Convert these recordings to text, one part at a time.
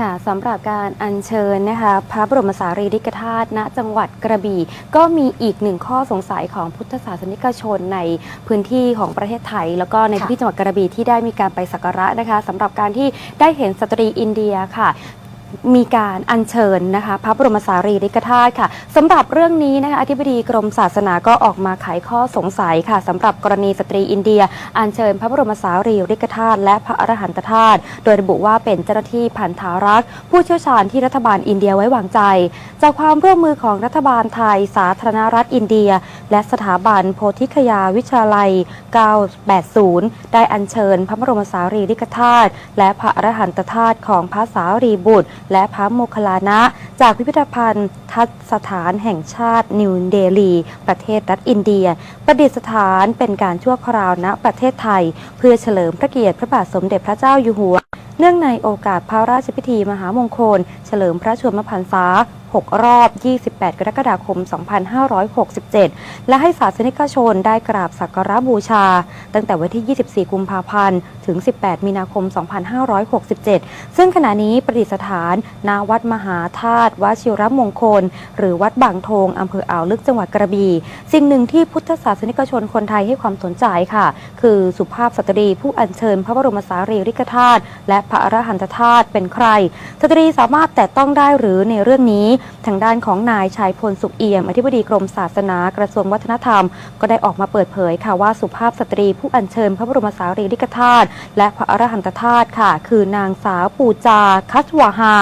ค่ะสำหรับการอัญเชิญนะคะ พระบรมสารีริกธาตุณจังหวัดกระบี่ ก็มีอีกหนึ่งข้อสงสัยของพุทธศาสนิกชนในพื้นที่ของประเทศไทย แล้วก็ในค่ะพื้นที่จังหวัดกระบี่ที่ได้มีการไปสักการะนะคะสำหรับการที่ได้เห็นสตรีอินเดียค่ะ มีการอัญเชิญนะคะ พระบรมสารีริกธาตุค่ะสำหรับเรื่องนี้นะคะอธิบดีกรมศาสนาก็ออกมาไขข้อสงสัยค่ะสำหรับกรณีสตรีอินเดีย อัญเชิญพระบรมสารีริกธาตุและพระอรหันตธาตุโดยระบุว่าเป็นเจ้าหน้าที่พันธารักษ์ผู้เชี่ยวชาญที่รัฐบาลอินเดียไว้วางใจ จากความร่วมมือของรัฐบาลไทย สาธารณรัฐอินเดีย และสถาบันโพธิคยาวิชาลัย 980 ได้อัญเชิญพระบรมสารีริกธาตุและพระอรหันตธาตุของพระสารีบุตรและพระโมคคัลลานะ จากพิพิธภัณฑ์ทัศสถานแห่งชาตินิวเดลี ประเทศรัฐอินเดีย ประดิษฐานเป็นการชั่วคราวณประเทศไทย เพื่อเฉลิมพระเกียรติพระบาทสมเด็จพระเจ้าอยู่หัว เนื่องในโอกาสพระราชพิธีมหามงคล เฉลิมพระชนมพรรษา 6 รอบ 28 กรกฎาคม 2567 และให้ศาสนิกชนได้กราบสักการะบูชา ตั้งแต่วันที่ 24 กุมภาพันธ์ ถึง 18 มีนาคม 2567 ซึ่งขณะนี้ประดิษฐานณวัดมหาธาตุวชิรมงคล หรือวัดบางทงอำเภออ่าวลึกจังหวัดกระบี่ สิ่งหนึ่งที่พุทธศาสนิกชนคนไทยให้ความสนใจค่ะ คือสุภาพสตรีผู้อัญเชิญพระบรมสารีริกธาตุและพระอรหันตธาตุเป็นใคร สตรีสามารถแตะต้องได้หรือในเรื่องนี้ทางด้านของนายชัยพลสุขเอี่ยมอธิบดีกรมศาสนากระทรวงวัฒนธรรม ก็ได้ออกมาเปิดเผยค่ะว่าสุภาพสตรีผู้อัญเชิญพระบรมสารีริกธาตุและพระอรหันตธาตุค่ะ คือนางสาวปูจาคัตวาฮา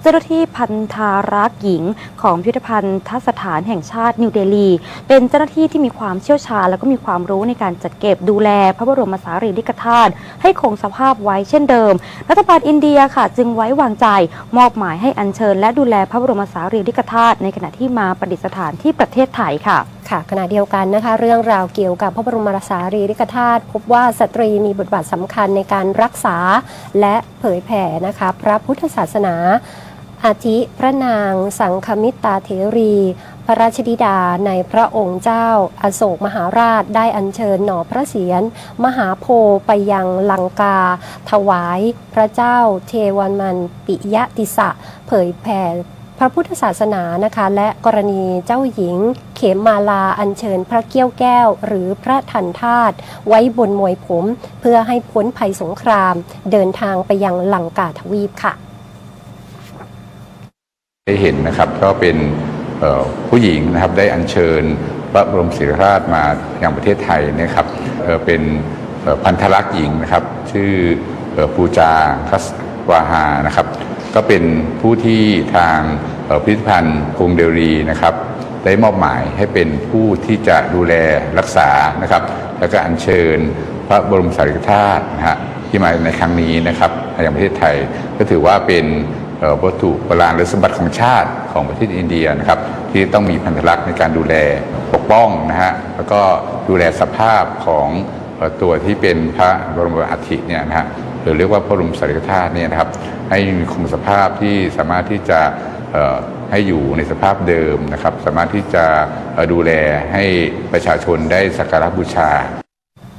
เจ้าหน้าที่พันธารักษ์หญิง ของพิพิธภัณฑ์ทัศสถานแห่งชาตินิวเดลี เป็นเจ้าหน้าที่ที่มีความเชี่ยวชาญ และก็มีความรู้ในการจัดเก็บดูแลพระบรมสารีริกธาตุให้คงสภาพไว้เช่นเดิม รัฐบาลอินเดียค่ะ จึงไว้วางใจมอบหมายให้อัญเชิญ และดูแลพระบรมสาารีริกธาตุในขณะที่มาประดิษฐานที่ประเทศไทยค่ะ ค่ะ ขณะเดียวกันนะคะ เรื่องราวเกี่ยวกับพระบรมสารีริกธาตุพบว่าสตรีมีบทบาทสำคัญในการรักษาและเผยแผ่นะคะ พระพุทธศาสนาอาทิพระนางสังคมิตาเถรี พระราชธิดาในพระองค์เจ้าอโศกมหาราชได้อัญเชิญหน่อพระเศียรมหาโพไปยังลังกา ถวายพระเจ้าเทวันมันปิยติสะ เผยแผ่ พระพุทธศาสนานะคะ และกรณีเจ้าหญิง เขมมาลาอัญเชิญพระเกี้ยวแก้ว หรือพระทันธาตุไว้บนมวยผม เพื่อให้พ้นภัยสงคราม เดินทางไปยังลังกาทวีปค่ะ ได้เห็นนะครับก็เป็นผู้หญิงนะครับได้อัญเชิญพระบรมศรีราชมาอย่างประเทศไทยนะครับเป็นพันธลักษณ์หญิงนะครับ ชื่อปูจาคัสวาฮานะครับ ก็เป็นผู้ที่ทางพิพิธภัณฑ์กรุงเดลีนะครับ ได้มอบหมายให้เป็นผู้ที่จะดูแลรักษานะครับ แล้วก็อัญเชิญพระบรมสารีริกธาตุนะฮะที่มาในครั้งนี้นะครับอย่างประเทศไทยก็ถือว่าเป็นวัตถุโบราณหรือสมบัติของชาติของประเทศอินเดียนะครับที่ต้องมีพันธลักษณ์ในการดูแลปกป้องนะฮะแล้วก็ดูแลสภาพของตัวที่เป็นพระบรมอัฐิเนี่ยนะฮะ หรือเรียกว่าพระบรมสารีริกธาตุเนี่ยนะครับให้มีคงสภาพที่สามารถที่จะให้อยู่ในสภาพเดิมนะครับ สามารถที่จะดูแลให้ประชาชนได้สักการะบูชา